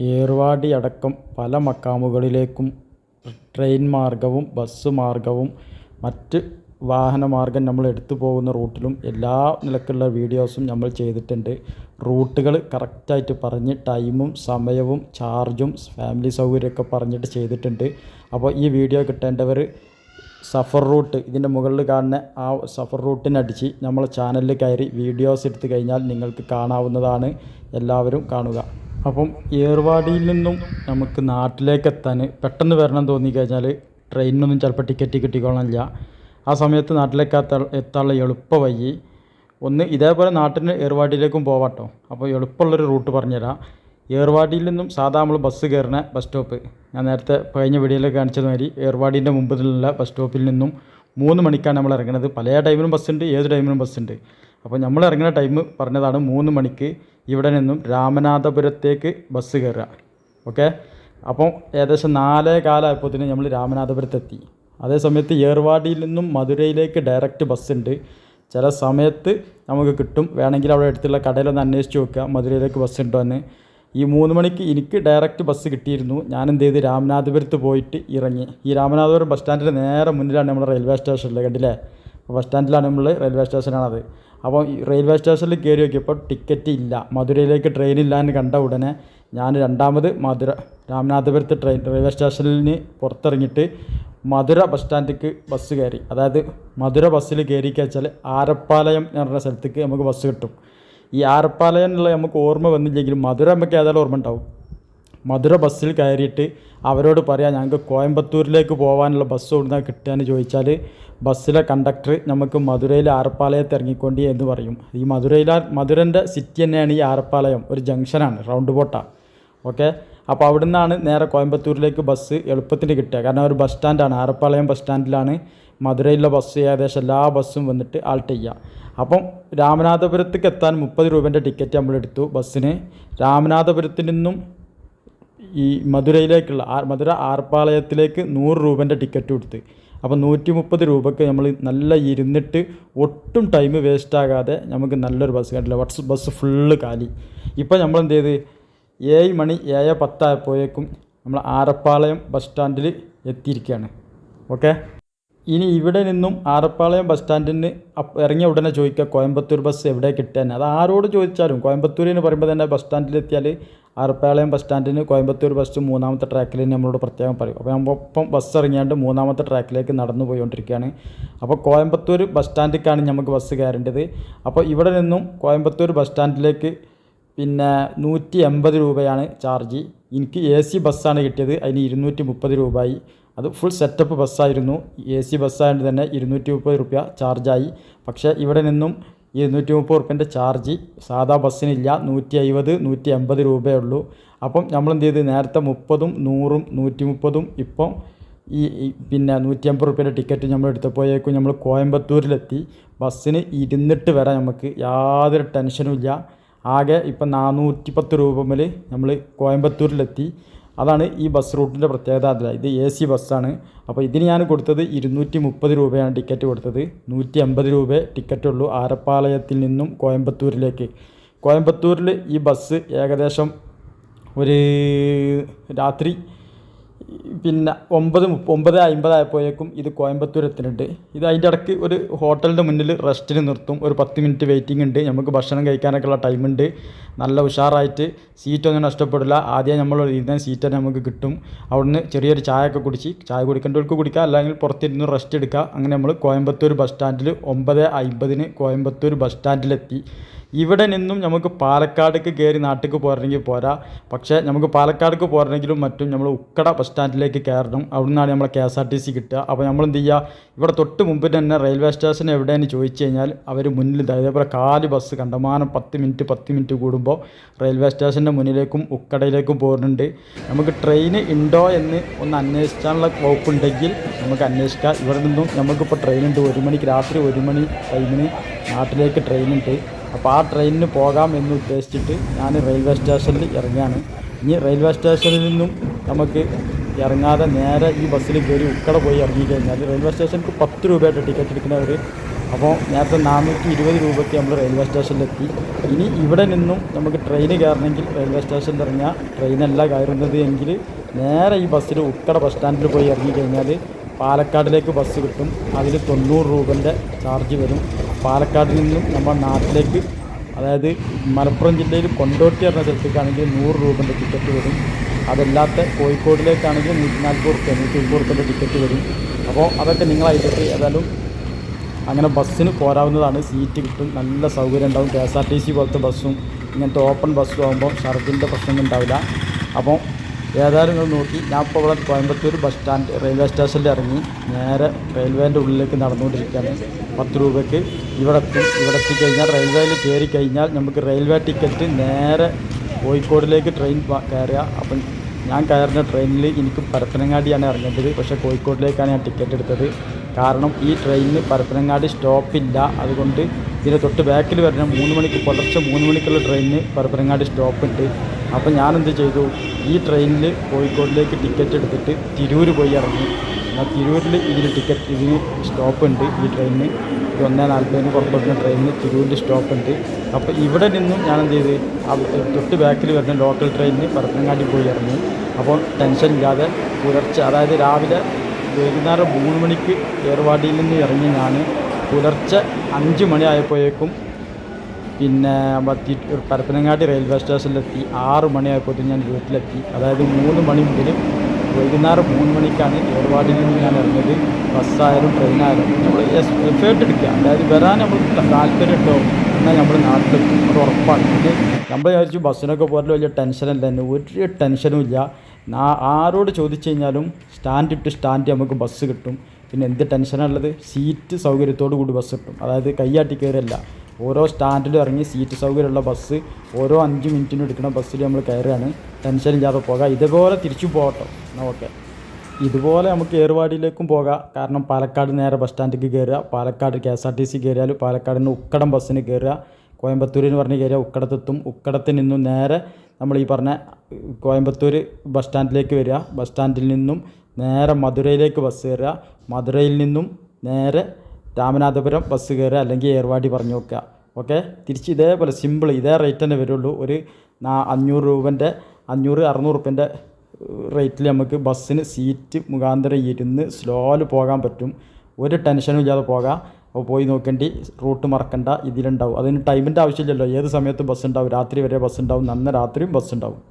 ഏർവാടി അടക്കം പല മക്കാമുകളിലേക്കും ട്രെയിൻ മാർഗവും ബസ് മാർഗവും മറ്റ് വാഹന മാർഗം നമ്മൾ എടുത്തു പോകുന്ന റൂട്ടിലും എല്ലാ നിലക്കുള്ള വീഡിയോസും നമ്മൾ ചെയ്തിട്ടുണ്ട്. റൂട്ടുകൾ കറക്റ്റായിട്ട് പറഞ്ഞ് ടൈമും സമയവും ചാർജും ഫാമിലി സൗകര്യമൊക്കെ പറഞ്ഞിട്ട് ചെയ്തിട്ടുണ്ട്. അപ്പോൾ ഈ വീഡിയോ കിട്ടേണ്ടവർ സഫർ റൂട്ട് ഇതിന്റെ മുകളിൽ കാണുന്ന ആ സഫർ റൂട്ടിനടിച്ച് നമ്മൾ ചാനലിൽ കയറി വീഡിയോസ് എടുത്തു കഴിഞ്ഞാൽ നിങ്ങൾക്ക് കാണാവുന്നതാണ്. എല്ലാവരും കാണുക. അപ്പം ഏർവാടിയിൽ നിന്നും നമുക്ക് നാട്ടിലേക്ക് എത്താൻ പെട്ടെന്ന് വരണം തോന്നി കഴിഞ്ഞാൽ ട്രെയിനിനൊന്നും ചിലപ്പോൾ ടിക്കറ്റ് കിട്ടിക്കോളില്ല ആ സമയത്ത് നാട്ടിലേക്ക് എത്താ- എത്താനുള്ള എളുപ്പ വഴി ഒന്ന് ഇതേപോലെ നാട്ടിന് ഏർവാടിയിലേക്കും പോവാട്ടോ. അപ്പോൾ എളുപ്പമുള്ളൊരു റൂട്ട് പറഞ്ഞുതരാം. ഏർവാടിയിൽ നിന്നും സാധാ നമ്മൾ ബസ് കയറുന്ന ബസ് സ്റ്റോപ്പ് ഞാൻ നേരത്തെ കഴിഞ്ഞ വീഡിയോയിൽ കാണിച്ചത് മാതിരി ഏർവാടീന്റെ മുമ്പിലുള്ള ബസ് സ്റ്റോപ്പിൽ നിന്നും മൂന്ന് മണിക്കാണ് നമ്മൾ ഇറങ്ങുന്നത് പല ടൈമിലും ബസ്സുണ്ട് ഏത് ടൈമിലും ബസ്സുണ്ട് അപ്പോൾ നമ്മൾ ഇറങ്ങുന്ന ടൈം പറഞ്ഞതാണ് മൂന്ന് മണിക്ക് ഇവിടെ നിന്നും രാമനാഥപുരത്തേക്ക് ബസ് കയറുക ഓക്കെ അപ്പോൾ ഏകദേശം നാലേ കാലമായപ്പോഴത്തേന് നമ്മൾ രാമനാഥപുരത്തെത്തി. അതേ സമയത്ത് ഏർവാടിയിൽ നിന്നും മധുരയിലേക്ക് ഡയറക്റ്റ് ബസ് ഉണ്ട്. ചില സമയത്ത് നമുക്ക് കിട്ടും. വേണമെങ്കിൽ അവിടെ അടുത്തുള്ള കടയിലൊന്ന് അന്വേഷിച്ച് നോക്കുക മധുരയിലേക്ക് ബസ് ഉണ്ടോ എന്ന്. ഈ മൂന്ന് മണിക്ക് എനിക്ക് ഡയറക്റ്റ് ബസ് കിട്ടിയിരുന്നു. ഞാൻ എന്ത് ചെയ്ത്? രാമനാഥപുരത്ത് പോയിട്ട് ഇറങ്ങി. ഈ രാമനാഥപുരം ബസ് സ്റ്റാൻഡിന്റെ നേരെ മുന്നിലാണ് നമ്മുടെ റെയിൽവേ സ്റ്റേഷനിൽ കണ്ടില്ലേ? ബസ് സ്റ്റാൻഡിലാണ് നമ്മൾ റെയിൽവേ സ്റ്റേഷനാണത് അപ്പോൾ റെയിൽവേ സ്റ്റേഷനിൽ കയറി നോക്കിയപ്പോൾ ടിക്കറ്റ് ഇല്ല. മധുരയിലേക്ക് ട്രെയിൻ ഇല്ല എന്ന് കണ്ട ഉടനെ ഞാൻ രണ്ടാമത് മധുര രാമനാഥപുരത്ത് ട്രെയിൻ റെയിൽവേ സ്റ്റേഷനിൽ പുറത്തിറങ്ങിയിട്ട് മധുര ബസ് സ്റ്റാൻഡിലേക്ക് ബസ് കയറി. അതായത് മധുര ബസ്സിൽ കയറി വെച്ചാൽ ആരപ്പാലയം എന്ന് പറഞ്ഞ സ്ഥലത്തേക്ക് നമുക്ക് ബസ് കിട്ടും. ഈ ആരപ്പാലയം എന്നുള്ള നമുക്ക് ഓർമ്മ വന്നില്ലെങ്കിലും മധുര നമുക്ക് ഏതായാലും ഓർമ്മ ഉണ്ടാവും. മധുര ബസ്സിൽ കയറിയിട്ട് അവരോട് പറയാം ഞങ്ങൾക്ക് കോയമ്പത്തൂരിലേക്ക് പോകാനുള്ള ബസ് എവിടുന്ന കിട്ടുകയെന്ന് ചോദിച്ചാൽ ബസ്സിലെ കണ്ടക്ടർ നമുക്ക് മധുരയിൽ ആറപ്പാളയത്ത് ഇറങ്ങിക്കൊണ്ടി എന്ന് പറയും. ഈ മധുരയിലെ മധുരന്റെ സിറ്റി തന്നെയാണ് ഈ ആറപ്പാളയം ഒരു ജംഗ്ഷനാണ് റൗണ്ട് ബോട്ടാണ് ഓക്കെ അപ്പോൾ അവിടെ നിന്നാണ് നേരെ കോയമ്പത്തൂരിലേക്ക് ബസ് എളുപ്പത്തിന് കിട്ടുക. കാരണം ഒരു ബസ് സ്റ്റാൻഡാണ് ആറപ്പാളയം ബസ് സ്റ്റാൻഡിലാണ് മധുരയിലെ ബസ് ഏകദേശം എല്ലാ ബസ്സും വന്നിട്ട് ആൾട്ട് ചെയ്യുക. അപ്പം രാമനാഥപുരത്തേക്ക് എത്താൻ മുപ്പത് രൂപേന്റെ ടിക്കറ്റ് നമ്മൾ എടുത്തു ബസ്സിന്. രാമനാഥപുരത്തിൽ നിന്നും ഈ മധുരയിലേക്കുള്ള മധുര ആർപ്പാളയത്തിലേക്ക് നൂറ് രൂപേന്റെ ടിക്കറ്റ് കൊടുത്ത്. അപ്പോൾ നൂറ്റി മുപ്പത് രൂപയ്ക്ക് നമ്മൾ നല്ല ഇരുന്നിട്ട് ഒട്ടും ടൈം വേസ്റ്റ് ആകാതെ നമുക്ക് നല്ലൊരു ബസ് കണ്ടില്ല. ബസ് ബസ് ഫുള്ള് കാലി. ഇപ്പോൾ നമ്മൾ എന്ത് ചെയ്ത്? ഏഴ് മണി ഏഴ് പത്തായപ്പോഴേക്കും നമ്മൾ ആരപ്പാളയം ബസ് സ്റ്റാൻഡിൽ എത്തിയിരിക്കുകയാണ്. ഓക്കെ ഇനി ഇവിടെ നിന്നും ആറപ്പാളയം ബസ് സ്റ്റാൻഡിന് ഇറങ്ങിയ ഉടനെ ചോദിക്കുക കോയമ്പത്തൂർ ബസ് എവിടെ കിട്ടാൻ? അത് ആരോട് ചോദിച്ചാലും കോയമ്പത്തൂർ എന്ന് പറയുമ്പോൾ തന്നെ ബസ് സ്റ്റാൻഡിൽ എത്തിയാൽ ആറപ്പാളയം ബസ് സ്റ്റാൻഡിന് കോയമ്പത്തൂർ ബസ് മൂന്നാമത്തെ ട്രാക്കിൽ നമ്മളോട് പ്രത്യേകം പറയും. അപ്പോൾ നമ്മൾ ഒപ്പം ബസ് ഇറങ്ങിയാണ്ട് മൂന്നാമത്തെ ട്രാക്കിലേക്ക് നടന്നു പോയിക്കൊണ്ടിരിക്കുകയാണ് അപ്പോൾ കോയമ്പത്തൂർ ബസ് സ്റ്റാൻഡിലേക്കാണ് നമുക്ക് ബസ് കയറേണ്ടത്. അപ്പോൾ ഇവിടെ നിന്നും കോയമ്പത്തൂർ ബസ് സ്റ്റാൻഡിലേക്ക് പിന്നെ നൂറ്റി എൺപത് രൂപയാണ് ചാർജ് എനിക്ക് എ സി ബസ്സാണ് കിട്ടിയത്. അതിന് ഇരുന്നൂറ്റി മുപ്പത് രൂപയായി. അത് ഫുൾ സെറ്റപ്പ് ബസ്സായിരുന്നു എ സി ബസ്സായതുകൊണ്ട് തന്നെ ഇരുന്നൂറ്റി മുപ്പത് റുപ്യ ചാർജായി പക്ഷേ ഇവിടെ നിന്നും ഇരുന്നൂറ്റി മുപ്പത് റുപ്യന്റെ ചാർജ് സാധാ ബസ്സിനില്ല നൂറ്റി അമ്പത് നൂറ്റി അമ്പത് രൂപയേ ഉള്ളൂ. അപ്പം നമ്മൾ എന്ത് ചെയ്ത്? നേരത്തെ മുപ്പതും നൂറും നൂറ്റി മുപ്പതും ഇപ്പം ഈ ഈ പിന്നെ നൂറ്റി അമ്പത് റുപ്യയുടെ ടിക്കറ്റ് നമ്മൾ എടുത്തപ്പോഴേക്കും നമ്മൾ കോയമ്പത്തൂരിലെത്തി. ബസ്സിന് ഇരുന്നിട്ട് വരാം നമുക്ക് യാതൊരു ടെൻഷനും ഇല്ല. ആകെ ഇപ്പം നാനൂറ്റി പത്ത് രൂപ മുതൽ നമ്മൾ കോയമ്പത്തൂരിലെത്തി. അതാണ് ഈ ബസ് റൂട്ടിന്റെ പ്രത്യേകത. അതില്ല ഇത് എ സി ബസ്സാണ് അപ്പോൾ ഇതിന് ഞാൻ കൊടുത്തത് ഇരുന്നൂറ്റി മുപ്പത് രൂപയാണ് ടിക്കറ്റ് കൊടുത്തത്. നൂറ്റി അമ്പത് രൂപ ടിക്കറ്റ് ഉള്ളൂ ആരപ്പാളയത്തിൽ നിന്നും കോയമ്പത്തൂരിലേക്ക്. കോയമ്പത്തൂരിൽ ഈ ബസ് ഏകദേശം ഒരു രാത്രി പിന്നെ ഒമ്പത് ഒമ്പത് അമ്പതായപ്പോഴേക്കും ഇത് കോയമ്പത്തൂർ എത്തിയിട്ടുണ്ട് ഇത് അതിന്റെ ഇടയ്ക്ക് ഒരു ഹോട്ടലിന്റെ മുന്നിൽ റെസ്റ്റിന് നിർത്തും. ഒരു പത്ത് മിനിറ്റ് വെയിറ്റിംഗ് ഉണ്ട്. നമുക്ക് ഭക്ഷണം കഴിക്കാനൊക്കെ ഉള്ള ടൈമുണ്ട് നല്ല ഉഷാറായിട്ട് സീറ്റൊന്നും നഷ്ടപ്പെടില്ല. ആദ്യം നമ്മൾ ഇരുന്ന സീറ്റ് തന്നെ നമുക്ക് കിട്ടും. അവിടുന്ന് ചെറിയൊരു ചായ ഒക്കെ കുടിച്ച് ചായ കുടിക്കേണ്ടവർക്ക് കുടിക്കുക അല്ലെങ്കിൽ പുറത്തിരുന്ന് റെസ്റ്റ് എടുക്കുക അങ്ങനെ നമ്മൾ കോയമ്പത്തൂർ ബസ് സ്റ്റാൻഡിൽ ഒമ്പത് അമ്പതിന് കോയമ്പത്തൂർ ബസ് സ്റ്റാൻഡിലെത്തി ഇവിടെ നിന്നും നമുക്ക് പാലക്കാടേക്ക് കയറി നാട്ടിലേക്ക് പോരണമെങ്കിൽ പോരാ. പക്ഷേ നമുക്ക് പാലക്കാടേക്ക് പോരണമെങ്കിലും മറ്റും നമ്മൾ ഉക്കട ബസ് സ്റ്റാൻഡിലേക്ക് കയറണം. അവിടെ നിന്നാണ് നമ്മളെ K S R T C കിട്ടുക. അപ്പോൾ നമ്മൾ എന്ത് ചെയ്യുക? ഇവിടെ തൊട്ട് മുമ്പ് തന്നെ റെയിൽവേ സ്റ്റേഷൻ എവിടെയെന്ന് ചോദിച്ചു കഴിഞ്ഞാൽ അവർ മുന്നിൽ ഇതേപോലെ കാൽ ബസ് കണ്ടമാനം പത്ത് മിനിറ്റ് പത്ത് മിനിറ്റ് കൂടുമ്പോൾ റെയിൽവേ സ്റ്റേഷന്റെ മുന്നിലേക്കും ഉക്കടയിലേക്കും പോകുന്നുണ്ട് നമുക്ക് ട്രെയിൻ ഉണ്ടോ എന്ന് ഒന്ന് അന്വേഷിക്കാനുള്ള വകുപ്പുണ്ടെങ്കിൽ നമുക്ക് അന്വേഷിക്കാം. ഇവിടെ നിന്നും നമുക്കിപ്പോൾ ട്രെയിൻ ഉണ്ട്. ഒരു മണിക്ക് രാത്രി ഒരു മണി ടൈമിന് നാട്ടിലേക്ക് ട്രെയിൻ ഉണ്ട്. അപ്പോൾ ആ ട്രെയിനിന് പോകാം എന്ന് ഉദ്ദേശിച്ചിട്ട് ഞാൻ റെയിൽവേ സ്റ്റേഷനിൽ ഇറങ്ങിയാണ് ഇനി റെയിൽവേ സ്റ്റേഷനിൽ നിന്നും നമുക്ക് ഇറങ്ങാതെ നേരെ ഈ ബസ്സിൽ കയറി ഉക്കട പോയി ഇറങ്ങിക്കഴിഞ്ഞാൽ റെയിൽവേ സ്റ്റേഷനിൽ പത്ത് രൂപയായിട്ട് ടിക്കറ്റ് എടുക്കുന്നവർ അപ്പോൾ നേരത്തെ നാനൂറ്റി ഇരുപത് രൂപയ്ക്ക് നമ്മൾ റെയിൽവേ സ്റ്റേഷനിലെത്തി. ഇനി ഇവിടെ നിന്നും നമുക്ക് ട്രെയിൻ കയറണമെങ്കിൽ റെയിൽവേ സ്റ്റേഷനിൽ ഇറങ്ങിയാൽ ട്രെയിനല്ല കയറുന്നത് എങ്കിൽ നേരെ ഈ ബസ്സിൽ ഉക്കട ബസ് സ്റ്റാൻഡിൽ പോയി ഇറങ്ങിക്കഴിഞ്ഞാൽ പാലക്കാടിലേക്ക് ബസ് കിട്ടും. അതിൽ തൊണ്ണൂറ് രൂപന്റെ ചാർജ് വരും. പാലക്കാടിൽ നിന്നും നമ്മുടെ നാട്ടിലേക്ക് അതായത് മലപ്പുറം ജില്ലയിൽ കൊണ്ടോട്ടി എന്ന സ്ഥലത്തേക്കാണെങ്കിൽ നൂറ് രൂപന്റെ ടിക്കറ്റ് വരും. അതല്ലാത്ത കോഴിക്കോടിലേക്കാണെങ്കിൽ നൂറ്റി നാൽപ്പത് റുപ്യ നൂറ്റി എൺപത് റുപ്യന്റെ ടിക്കറ്റ് വരും. അപ്പോൾ അതൊക്കെ നിങ്ങളായിട്ട് ഏതായാലും അങ്ങനെ ബസ്സിന് പോരാവുന്നതാണ്. സീറ്റ് കിട്ടും. നല്ല സൗകര്യം ഉണ്ടാവും. K S R T C പോലത്തെ ബസ്സും ഇങ്ങനത്തെ ഓപ്പൺ ബസ്സും ആകുമ്പോൾ ഷർദിന്റെ പ്രശ്നമൊന്നും ഉണ്ടാവില്ല. അപ്പോൾ ഏതായാലും നിങ്ങൾ നോക്കി. ഞാൻ ഇപ്പോൾ ഇവിടെ കോയമ്പത്തൂർ ബസ് സ്റ്റാൻഡ് റെയിൽവേ സ്റ്റേഷനിൽ ഇറങ്ങി നേരെ റെയിൽവേന്റെ ഉള്ളിലേക്ക് നടന്നുകൊണ്ടിരിക്കുകയാണ്. പത്ത് രൂപയ്ക്ക് ഇവിടെ എത്തും. ഇവിടെ എത്തിക്കഴിഞ്ഞാൽ റെയിൽവേയിൽ കയറി കഴിഞ്ഞാൽ നമുക്ക് റെയിൽവേ ടിക്കറ്റ് നേരെ കോഴിക്കോടിലേക്ക് ട്രെയിൻ കയറുക. അപ്പം ഞാൻ കയറുന്ന ട്രെയിനിൽ എനിക്ക് പരപ്പനങ്ങാടിയാണ് ഇറങ്ങേണ്ടത്. പക്ഷേ കോഴിക്കോട്ടിലേക്കാണ് ഞാൻ ടിക്കറ്റ് എടുത്തത്. കാരണം ഈ ട്രെയിനിന് പരപ്പനങ്ങാടി സ്റ്റോപ്പില്ല അതുകൊണ്ട് ഇതിന് തൊട്ട് ബാക്കിൽ വരുന്ന മൂന്ന് മണിക്ക് പുലർച്ചെ മൂന്ന് മണിക്കുള്ള ട്രെയിനിന് പരപ്പനങ്ങാടി സ്റ്റോപ്പുണ്ട് അപ്പോൾ ഞാനെന്ത് ചെയ്തു? ഈ ട്രെയിനിൽ കോഴിക്കോടിലേക്ക് ടിക്കറ്റ് എടുത്തിട്ട് തിരൂർ പോയി ഇറങ്ങി. എന്നാൽ തിരൂരിൽ ഇതിന് ടിക്കറ്റ് ഇതിന് സ്റ്റോപ്പ് ഉണ്ട് ഈ ട്രെയിനിന് ഇത് ഒന്നേ നാൽപ്പതിന് പുറപ്പെടുന്ന ട്രെയിനിന് തിരൂരിൽ സ്റ്റോപ്പുണ്ട് അപ്പോൾ ഇവിടെ നിന്നും ഞാൻ എന്ത് ചെയ്ത് തൊട്ട് ബാക്കിൽ വരുന്ന ലോക്കൽ ട്രെയിനിന് പരത്തങ്ങാടി പോയി ഇറങ്ങി. അപ്പോൾ ടെൻഷൻ ഇല്ലാതെ പുലർച്ചെ അതായത് രാവിലെ വൈകുന്നേരം മൂന്ന് മണിക്ക് ഏർവാടിയിൽ നിന്ന് ഇറങ്ങി ഞാൻ പുലർച്ചെ അഞ്ച് മണി ആയപ്പോഴേക്കും പിന്നെ പത്തി പരപ്പനങ്ങാടി റെയിൽവേ സ്റ്റേഷനിലെത്തി ആറ് മണിയായപ്പോഴത്തേക്കും ഞാൻ വീട്ടിലെത്തി. അതായത് മൂന്ന് മണി മുതൽ വൈകുന്നേരം മൂന്ന് മണിക്കാണ് ഏർവാടിൽ നിന്ന് ഞാൻ ഇറങ്ങിയത്. ബസ്സായാലും ട്രെയിനായാലും നമ്മൾ എഫേർട്ട് എടുക്കുക. അതായത് വരാൻ നമ്മൾ താല്പര്യം ഉണ്ടോ എന്നാൽ നമ്മൾ നാട്ടിലെത്തും. അത് ഉറപ്പാണ്. പിന്നെ നമ്മൾ വിചാരിച്ചു ബസ്സിനൊക്കെ പോലും വലിയ ടെൻഷനല്ല തന്നെ ഒരു ടെൻഷനും ഇല്ല. ആരോട് ചോദിച്ചു കഴിഞ്ഞാലും സ്റ്റാൻഡ് ഇട്ട് സ്റ്റാൻഡ് നമുക്ക് ബസ് കിട്ടും. പിന്നെ എന്ത് ടെൻഷനാണുള്ളത് സീറ്റ് സൗകര്യത്തോടു കൂടി ബസ് കിട്ടും. അതായത് കയ്യാട്ടി കയറല്ല ഓരോ സ്റ്റാൻഡിലും ഇറങ്ങി സീറ്റ് സൗകര്യമുള്ള ബസ് ഓരോ അഞ്ച് മിനിറ്റിനും എടുക്കുന്ന ബസ്സിൽ നമ്മൾ കയറുകയാണ്. ടെൻഷൻ ഇല്ലാതെ പോകാം. ഇതുപോലെ തിരിച്ചു പോകട്ടോ. എന്നാൽ ഓക്കെ ഇതുപോലെ നമുക്ക് ഏർവാടിയിലേക്കും പോകാം. കാരണം പാലക്കാട് നേരെ ബസ് സ്റ്റാൻഡിലേക്ക് കയറുക Palakkad K S R T C കയറിയാൽ പാലക്കാട് നിന്ന് ഉക്കടം ബസ്സിന് കയറുക കോയമ്പത്തൂരിന് പറഞ്ഞ് കയറിയാൽ ഉക്കടത്തെത്തും. ഉക്കടത്തിൽ നിന്നും നേരെ നമ്മൾ ഈ പറഞ്ഞ കോയമ്പത്തൂർ ബസ് സ്റ്റാൻഡിലേക്ക് വരിക. ബസ് സ്റ്റാൻഡിൽ നിന്നും നേരെ മധുരയിലേക്ക് ബസ് കയറുക. മധുരയിൽ നിന്നും നേരെ രാമനാഥപുരം ബസ് കയറുക അല്ലെങ്കിൽ ഏർവാടി പറഞ്ഞു വെക്കുക. ഓക്കെ തിരിച്ച് ഇതേപോലെ സിമ്പിൾ ഇതേ റേറ്റ് തന്നെ വരുള്ളൂ. ഒരു അഞ്ഞൂറ് രൂപന്റെ അഞ്ഞൂറ് അറുന്നൂറ് റുപ്യന്റെ റേറ്റിൽ നമുക്ക് ബസ്സിന് സീറ്റ് മുഖാന്തരം ഇരുന്ന് സ്ലോയിൽ പോകാൻ പറ്റും. ഒരു ടെൻഷനും ഇല്ലാതെ പോകാം. അപ്പോൾ പോയി നോക്കേണ്ടി റൂട്ട് മറക്കണ്ട ഇതിലുണ്ടാവും. അതിന് ടൈമിന്റെ ആവശ്യമില്ലല്ലോ. ഏത് സമയത്തും ബസ് ഉണ്ടാവും. രാത്രി വരെ ബസ് ഉണ്ടാവും. നന്ന രാത്രിയും ബസ് ഉണ്ടാവും.